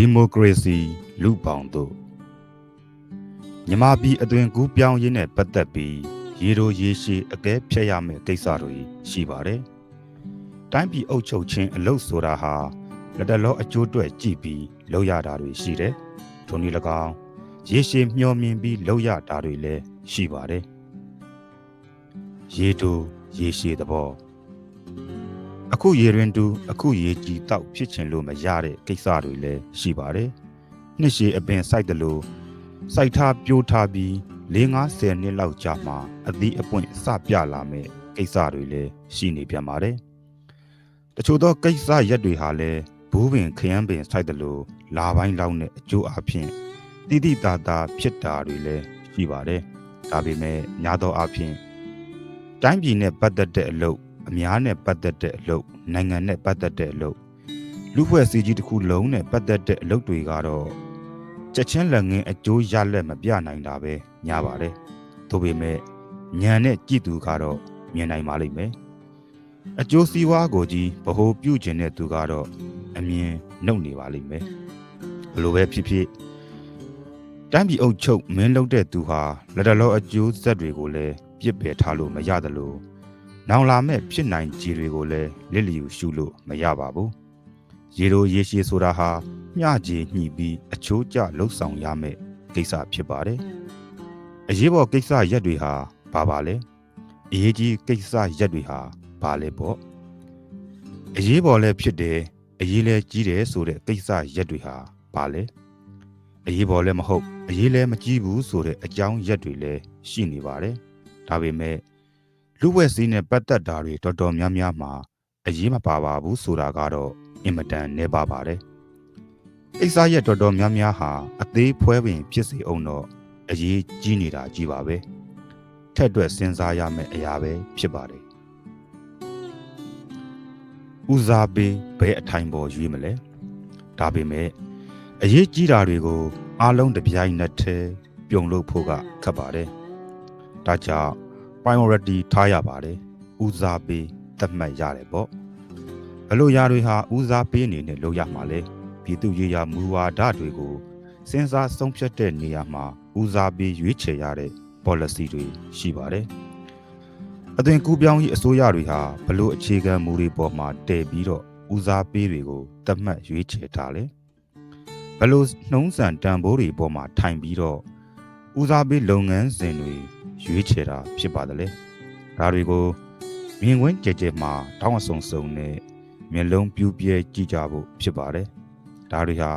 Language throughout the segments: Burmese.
ဒီမိုကရေစီလူပောင်တို့မြန်မာပြည်အတွင်ကူးပြောင်းရေးနဲ့ပတ်သက်ပြီးရေတိုရေရှည်အကဲဖြတ်ရမယ့်ကိစ္စတွေရှိပါတယ်။တိုင်းပြည်အုပ်ချုပ်ခြင်းအလုပ်ဆိုတာဟာလက်တလောအကျိုးအတွက်ကြည့်ပြီးလုပ်ရတာတွေရှိတယ်။ထိုနည်း၎င်းရေရှည်မျှော်မြင်ပြီးလုပ်ရတာတွေလည်းရှိပါတယ်။ရေတိုရေရှည်သဘော အခုရေရင်တူအခုရေကြီးတောက်ဖြစ်ချင်လို့မရတဲ့ကိစ္စတွေလည်းရှိပါတယ်။နှစ်ရှည်အပင်စိုက်တယ်လို့စိုက်ထားပြိုးထားပြီး4-50နှစ်လောက်ကြာမှအသီးအပွင့်စပြလာမဲ့ကိစ္စတွေလည်းရှိနေပြန်ပါတယ်။တချို့သောကိစ္စရက်တွေဟာလည်းဘူးပင်ခရမ်းပင်စိုက်တယ်လို့လာပိုင်းလောက်နဲ့အကျိုးအဖြစ်တိတိတသာဖြစ်တာတွေလည်းရှိပါတယ်။ဒါပေမဲ့ညာသောအဖြစ်တိုင်းပြည်နဲ့ပတ်သက်တဲ့အလုပ် အများနဲ့ပတ်သက်တဲ့အလုပ်နိုင်ငံနဲ့ပတ်သက်တဲ့အလုပ်လူဖွဲ့စည်းကြီးတစ်ခုလုံးနဲ့ပတ်သက်တဲ့အလုပ်တွေကတော့ချက်ချင်းလက်ငင်းအကျိုးရလက်မပြနိုင်တာပဲညာပါတယ်။ဒါပေမဲ့ညံနဲ့ကြည်သူကတော့မြင်နိုင်ပါလိမ့်မယ်။အကျိုးစီးပွားကိုကြီးဗဟိုပြုခြင်းတဲ့သူကတော့အမြင်နှုတ်နေပါလိမ့်မယ်။ဘလို့ပဲဖြစ်ဖြစ်တမ်းပြည်အုပ်ချုပ်မင်းလုပ်တဲ့သူဟာလက်တလောအကျိုးဆက်တွေကိုလည်းပြစ်ပယ်ထားလို့မရသလို နောင်လာမဲ့ဖြစ်နိုင်ခြေတွေကိုလည်းလစ်လျူရှုလို့မရပါဘူးရေလိုရေရှည်ဆိုတာဟာမျှကြီးညှိပြီးအချိုးကျလှုပ်ဆောင်ရမယ့်ကိစ္စဖြစ်ပါတယ်အရေးပေါ်ကိစ္စရက်တွေဟာဘာပါလဲအရေးကြီးကိစ္စရက်တွေဟာဘာလဲပေါ့အရေးပေါ်လည်းဖြစ်တယ်အရေးလည်းကြီးတယ်ဆိုတဲ့ကိစ္စရက်တွေဟာဘာလဲအရေးပေါ်လည်းမဟုတ်အရေးလည်းမကြီးဘူးဆိုတဲ့အကြောင်းရက်တွေလည်းရှိနေပါတယ်ဒါပေမဲ့ လူဝက်စည်းနဲ့ပတ်သက်တာတွေတော်တော်များများမှာအရေးမပါပါဘူးဆိုတာကတော့အင်မတန်နည်းပါပါတယ်။အိဆာရက်တော်တော်များများဟာအသေးဖွဲပင်ဖြစ်စေအောင်တော့အရေးကြီးနေတာကြီးပါပဲ။ထက်တွက်စဉ်းစားရမယ့်အရာပဲဖြစ်ပါတယ်။ဦးစားပေးဘဲအထိုင်ပေါ်ရွေးမလဲ။ဒါပေမဲ့အရေးကြီးတာတွေကိုအားလုံးတပြိုင်နက်တည်းပြုံလို့ဖို့ကခက်ပါတယ်။ဒါကြောင့် priority ထားရပါတယ်ဦးစားပေးသတ်မှတ်ရတယ်ပေါ့ဘလို့ရာတွေဟာဦးစားပေးအနေနဲ့လုပ်ရမှာလဲပြည်သူရေးရာမူဝါဒတွေကိုစဉ်းစားဆုံးဖြတ်တဲ့နေရာမှာဦးစားပေးရွေးချယ်ရတဲ့ policy တွေရှိပါတယ်အသွင်ကူးပြောင်းရေးအစိုးရတွေဟာဘလို့အခြေခံမူတွေပေါ်မှာတည်ပြီးတော့ဦးစားပေးတွေကိုသတ်မှတ်ရွေးချယ်ထားလဲဘလို့နှုံးစံတန်ဖိုးတွေပေါ်မှာထိုင်ပြီးတော့ ဦးစားပေးလုပ်ငန်းစဉ်တွေရွေးချယ်တာဖြစ်ပါတယ်လေဒါတွေကိုမြင်ကွင်းကြဲကြဲမှာတောင်းအဆုံဆုံနဲ့မျက်လုံးပြူးပြဲကြည့်ကြဖို့ဖြစ်ပါတယ်ဒါတွေဟာ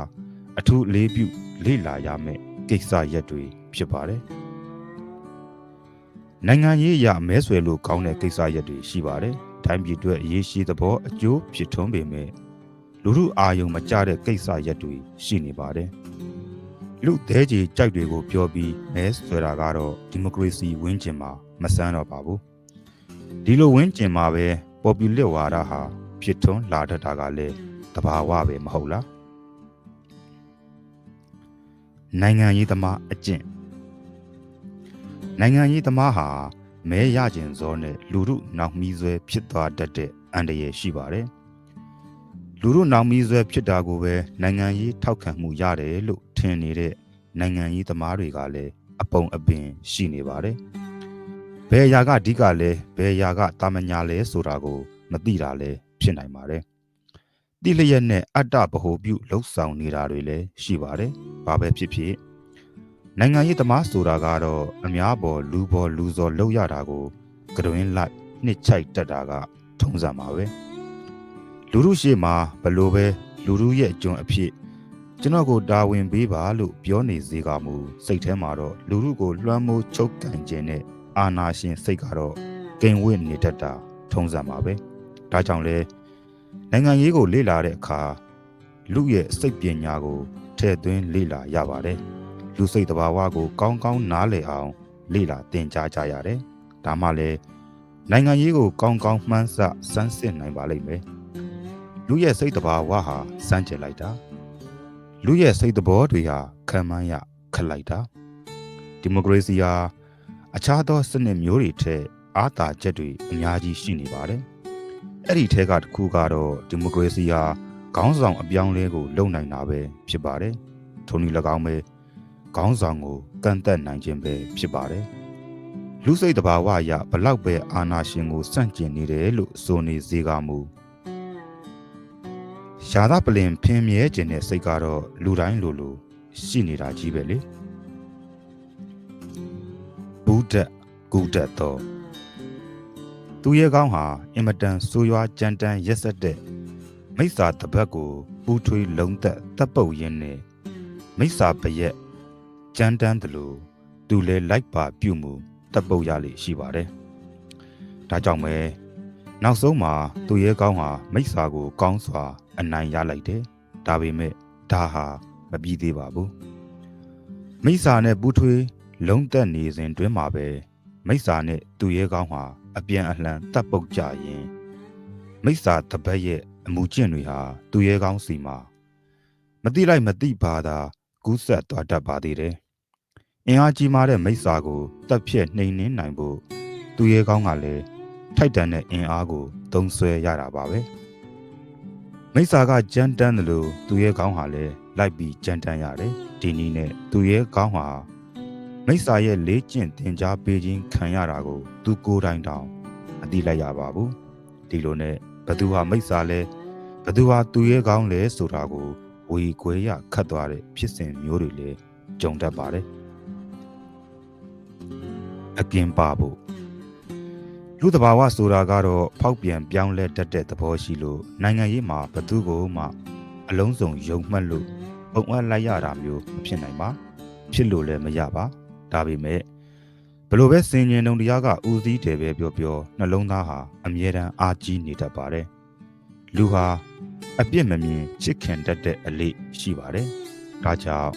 အထူးလေးပြုလေ့လာရမယ့်ကိစ္စရက်တွေဖြစ်ပါတယ်နိုင်ငံရေးအရမဲဆွယ်လို့ကောင်းတဲ့ကိစ္စရက်တွေရှိပါတယ်တိုင်းပြည်အတွက်အရေးရှိသဘောအကျိုးဖြစ်ထွန်းပေမဲ့လူမှုအာယုံမကျတဲ့ကိစ္စရက်တွေရှိနေပါတယ် လူသေးကြီးကြိုက်တွေကိုပြောပြီးမဲဆွဲတာကတော့ဒီမိုကရေစီဝင်းကျင်မှာမဆန်းတော့ပါဘူးဒီလိုဝင်းကျင်မှာပဲပေါ်ပူလက်ဝါဒဟာဖြစ်ထွန်းလာတတ်တာကလည်းတဘာဝပဲမဟုတ်လားနိုင်ငံရေးသမားအကျင့်နိုင်ငံရေးသမားဟာမဲရခြင်းစောနဲ့လူမှုနောက်မီးဆွဲဖြစ်သွားတတ်တဲ့အန္တရာယ်ရှိပါတယ်လူတို့နောင်မီဆွဲဖြစ်တာကိုပဲနိုင်ငံရေးထောက်ခံမှုရတယ်လို့ ထင်နေတဲ့နိုင်ငံရေးသမားတွေကလည်းအပုံအပင်ရှိနေပါတယ်။ဘယ်အရာကအဓိကလဲဘယ်အရာကတာမညာလဲဆိုတာကို မသိတာလည်းဖြစ်နိုင်ပါတယ်။တိလျက်နဲ့အတ္တဗဟုပြုလှုပ်ဆောင်နေတာတွေလည်းရှိပါတယ်။ဘာပဲဖြစ်ဖြစ်နိုင်ငံရေးသမားဆိုတာကတော့အများပေါ်လူပေါ်လူစော်လှုပ်ရတာကိုကတွင်လိုက်နှစ်ချိုက်တက်တာက ထုံးစံပါပဲ။လူလူရှိမှာဘလို့ပဲလူလူရဲ့အကျွန်းအဖြစ် ကျွန်တော်ကိုတာဝန်ပေးပါလို့ပြောနေစေကမူစိတ်ထဲမှာတော့လူလူကိုလွှမ်းမိုးချုပ်ကန်ခြင်းနဲ့အာနာရှင်စိတ်ကတော့ကိန်ဝင့်နေတတ်တာထုံးစံပါပဲဒါကြောင့်လဲနိုင်ငံရေးကိုလေ့လာတဲ့အခါလူရဲ့စိတ်ပညာကိုထည့်သွင်းလေ့လာရပါတယ်လူစိတ်တဘာဝကိုကောင်းကောင်းနားလည်အောင်လေ့လာသင်ကြားကြရတယ်ဒါမှလည်းနိုင်ငံရေးကိုကောင်းကောင်းမှန်းဆစမ်းစစ်နိုင်ပါလိမ့်မယ်လူရဲ့စိတ်တဘာဝဟာစမ်းကြလိုက်တာ လူရဲ့စိတ်တဘောတွေဟာခံမှန်းရခက်လိုက်တာဒီမိုကရေစီဟာအခြားသောစနစ်မျိုးတွေထက်အားသာချက်တွေအများကြီးရှိနေပါတယ်အဲ့ဒီထဲကတစ်ခုကတော့ဒီမိုကရေစီဟာခေါင်းဆောင်အပြောင်းလဲကိုလုံနိုင်တာပဲဖြစ်ပါတယ်ထိုနည်း၎င်းပဲခေါင်းဆောင်ကိုကန့်သက်နိုင်ခြင်းပဲဖြစ်ပါတယ်လူစိတ်တဘာဝအရဘလောက်ပဲအာနာရှင်ကိုစန့်ကျင်နေတယ်လို့ဆိုနေစေကမူ ရှာသာပလင်ဖင်းမြဲခြင်းတဲ့စိတ်ကတော့လူတိုင်းလိုလိုရှိနေတာကြီးပဲလေဘုဒ္ဓဂုဒ္ဓတော်သူရဲ့ကောင်းဟာအင်မတန်ဆိုးရွားကြမ်းတမ်းရက်ဆက်တဲ့မိစ္ဆာတပတ်ကိုပူထွေးလုံးသက်တပ်ပုတ်ရင်းနဲ့မိစ္ဆာပရက်ကြမ်းတမ်းတယ်လို့သူလည်းလိုက်ပါပြုမှုတပ်ပုတ်ရလိရှိပါတယ်။ဒါကြောင့်ပဲ နောက်ဆုံးမှာသူရဲ့ကောင်းဟာမိစ္ဆာကိုကောင်းစွာအနိုင်ရလိုက်တယ်။ဒါပေမဲ့ဒါဟာမပြီးသေးပါဘူး။မိစ္ဆာနဲ့ပူထွေးလုံးသက်နေစဉ်တွင်မှာပဲမိစ္ဆာနဲ့သူရဲ့ကောင်းဟာအပြန်အလှန်တပ်ပုတ်ကြရင်မိစ္ဆာတပတ်ရဲ့အမှုကျင့်တွေဟာသူရဲကောင်းစီမှာမတိလိုက်မတိပါသာကူးဆက်သွားတတ်ပါသေးတယ်။အင်အားကြီးမားတဲ့မိစ္ဆာကိုတက်ဖြက်နှိမ်နှင်းနိုင်ဖို့သူရဲကောင်းကလည်း ထိုက်တန်တဲ့အင်အားကိုသုံးဆွဲရတာပါပဲ။မိစ္ဆာကကြမ်းတမ်းတယ်လို့သူရဲကောင်းဟာလည်းလိုက်ပြီးကြမ်းတမ်းရတယ်။ဒီနည်းနဲ့သူရဲကောင်းဟာမိစ္ဆာရဲ့လေးကျင့်တင် जा ပေးခြင်းခံရတာကို သူကိုယ်တိုင်တောင်မသိလိုက်ရပါဘူး။ဒီလိုနဲ့ဘသူဟာမိစ္ဆာလဲဘသူဟာသူရဲ့ကောင်းလဲဆိုတာကိုဝေခွဲရခတ်သွားတဲ့ဖြစ်စဉ်မျိုးတွေလည်းကြုံတတ်ပါတယ်အကင်ပါဖို့ လူတဘာဝဆိုတာကတော့ဖောက်ပြန်ပြောင်းလဲတတ်တဲ့သဘောရှိလို့နိုင်ငံရေးမှာဘသူကိုမှ အလုံးစုံယုံမှတ်လို့ပုံအပ်လိုက်ရတာမျိုးမဖြစ်နိုင်ပါဖြစ်လို့လည်းမရပါဒါပေမဲ့ဘလို့ပဲစင်ញင်တုံတရားကဦးစီးတယ်ပဲပြောပြောနှလုံးသားဟာအမြဲတမ်းအာကြီးနေတတ်ပါတယ်လူဟာအပြစ်မမြင်ချစ်ခင်တတ်တဲ့အလေးရှိပါတယ်ဒါကြောင့်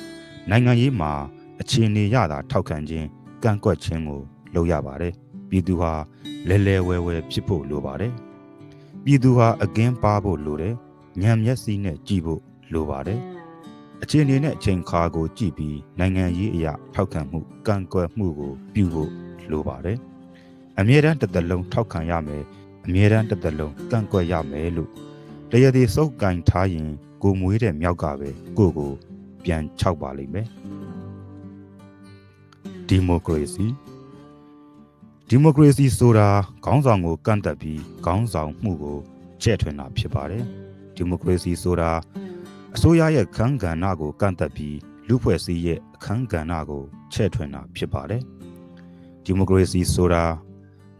နိုင်ငံရေးမှာအခြေအနေရတာထောက်ခံခြင်းကန့်ကွက်ခြင်းကိုလုပ်ရပါတယ် ပြည်သူဟာလဲလဲဝဲဝဲဖြစ်ဖို့လိုပါတယ်ပြည်သူဟာအကင်းပါဖို့လိုတယ်ညံမျက်စိနဲ့ကြည့်ဖို့လိုပါတယ်အခြေအနေနဲ့အချိန်ခါကိုကြည့်ပြီးနိုင်ငံရေးအရာထောက်ခံမှုကန့်ကွက်မှုကိုပြုဖို့လိုပါတယ်။အမြဲတမ်းတစ်သက်လုံးထောက်ခံရမယ်အမြဲတမ်းတစ်သက်လုံးကန့်ကွက်ရမယ်လို့တရသည်စုပ်ကင်ထားရင်ကိုမွေးတဲ့မြောက်ကပဲကိုကိုပြန်ခြောက်ပါလိမ့်မယ်။ဒီမိုကရေစီ ဒီမိုကရေစီဆိုတာခေါင်းဆောင်ကိုကန့်သက်ပြီးခေါင်းဆောင်မှုကိုချဲ့ထွင်တာဖြစ်ပါတယ်။ဒီမိုကရေစီဆိုတာအစိုးရရဲ့ခန်းကဏ္ဍကိုကန့်သက်ပြီးလူဖွဲ့စည်းရဲ့အခန်းကဏ္ဍကိုချဲ့ထွင်တာဖြစ်ပါတယ်။ဒီမိုကရေစီဆိုတာ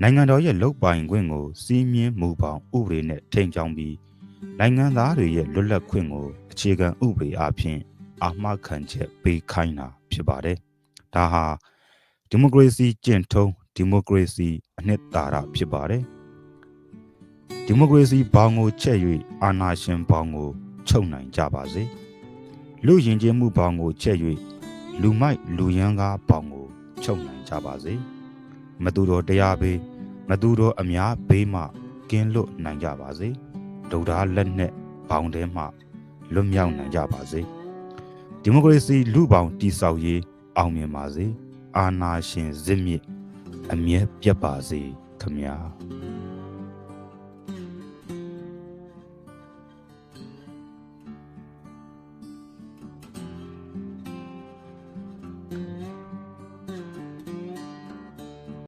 နိုင်ငံတော်ရဲ့လုပ်ပိုင်ခွင့်ကိုစီးမြင်မှုပေါင်းဥပဒေနဲ့ထိန်းကျောင်းပြီးနိုင်ငံသားတွေရဲ့လွတ်လပ်ခွင့်ကိုအခြေခံဥပဒေအပြင်အာမခံချက်ပေးခိုင်းတာဖြစ်ပါတယ်။ဒါဟာဒီမိုကရေစီကျင့်ထုံး ဒီမိုကရေစီအနှစ်သာရဖြစ်ပါတယ်။ဒီမိုကရေစီဘောင်ကိုချက်၍အာဏာရှင်ဘောင်ကိုချုပ်နိုင်ကြပါစေလူယဉ်ကျေးမှုပေါင်းကိုချက်၍လူမိုက်လူရန်ကားပေါင်းကိုချုပ်နိုင်ကြပါစေမတူတော်တရားဘေးမတူတော်အများဘေးမှကင်းလွတ်နိုင်ကြပါစေဒုဒ္ဓလက်နဲ့ပေါင်းထဲမှလွတ်မြောက်နိုင်ကြပါစေဒီမိုကရေစီလူပေါင်းတည်ဆောက်ရေးအောင်မြင်ပါစေအာဏာရှင်ဇစ်မြစ် အမြဲပြတ်ပါစေခမညာ